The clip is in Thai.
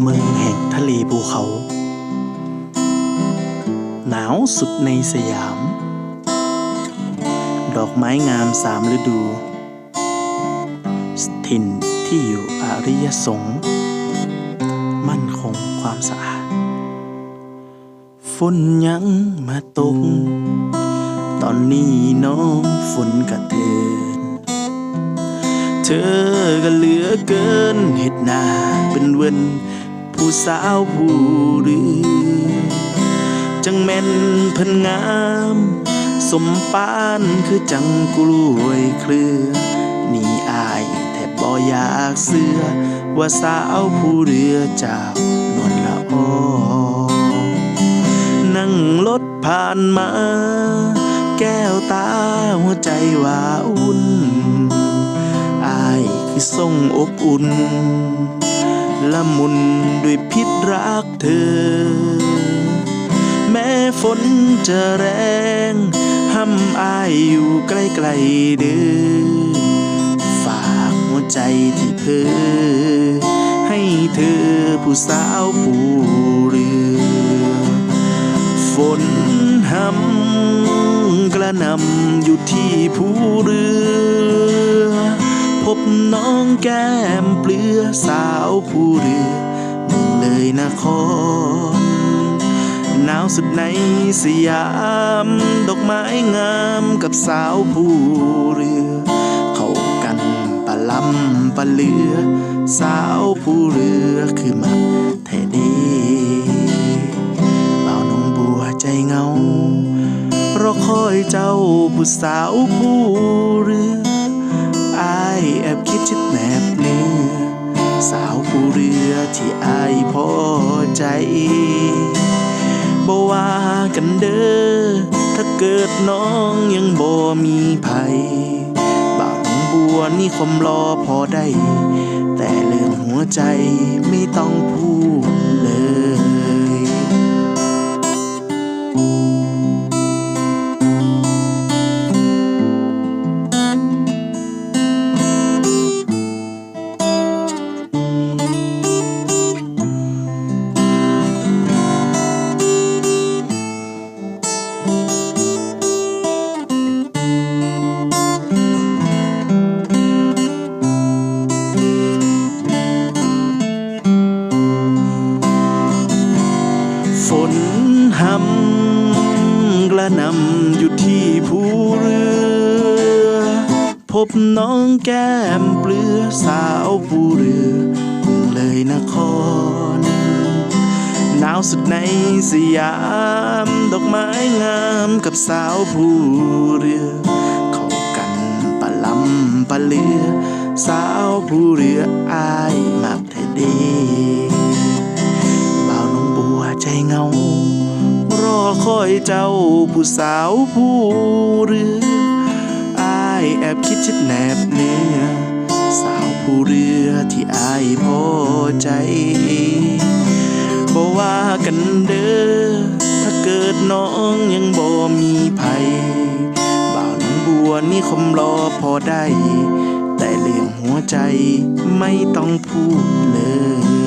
เมืองแห่งทะเลภูเขา หนาวสุดในสยาม ดอกไม้งามสามฤดูถิ่นที่อยู่อริยสงฆ์มั่นคงความสะอาด ฝนยังมาตก ตอนนี้น้องฝนกระเทินเธอก็เหลือเกินเห็ดหน้าเป็นเวน ผู้สาวผู้หรือ จังแม่นเพิ่นงาม สมปานคือจังกล้วยเครือ นี่อายแทบบ่อยากเสือว่าสาวผู้เรือเจ้านวลละออนั่งรถผ่านมา แก้วตาหัวใจว่าอุ่นอายคือทรงอบอุ่น ละมุนด้วยพิษรักเธอ แม้ฝนจะแรงห้ำอายอยู่ใกล้ๆเด้อฝากหัวใจที่เพ้อให้เธอผู้สาวผู้เรือฝนห้ำกระนำอยู่ที่ผู้เรือ น้องแก้มเปลือสาวผู้เรือเมืองเลยนครหนาวสุดในสยาม ดอกไม้งามกับสาวผู้เรือ เข้ากันปะลำปะเลือ สาวผู้เรือคือมักแท้ดีเบาวนงบัวใจเงารอคอยเจ้าผู้สาวผู้เรือ อายแอบคิดชิดแนบเนื้อสาวผู้เรือที่อายพอใจบ่ว่ากันเด้อถ้าเกิดน้องยังบ่มีภัยบ่าวหนองบัวนี่คมรอพอได้ แต่เรื่องหัวใจไม่ต้องพูดเลย ระนำอยู่ที่ผู้เรือ พบน้องแก้มเปลือสาวผู้เรือเมืองเลยนครหนาวสุดในสยาม ดอกไม้งามกับสาวผู้เรือ เข้ากันปะลำปะเลือ สาวผู้เรืออายมักแท้เดีบ่าวหนองบัวใจเงา คอยเจ้าผู้สาวผู้เรืออายแอบคิดชิดแนบเนื้อสาวผู้เรือที่อายพอใจบ่ว่ากันเด้อถ้าเกิดน้องยังบ่มีภัยบ่าวหนองบัวนี่คมรอพอได้ แต่เรื่องหัวใจไม่ต้องพูดเลย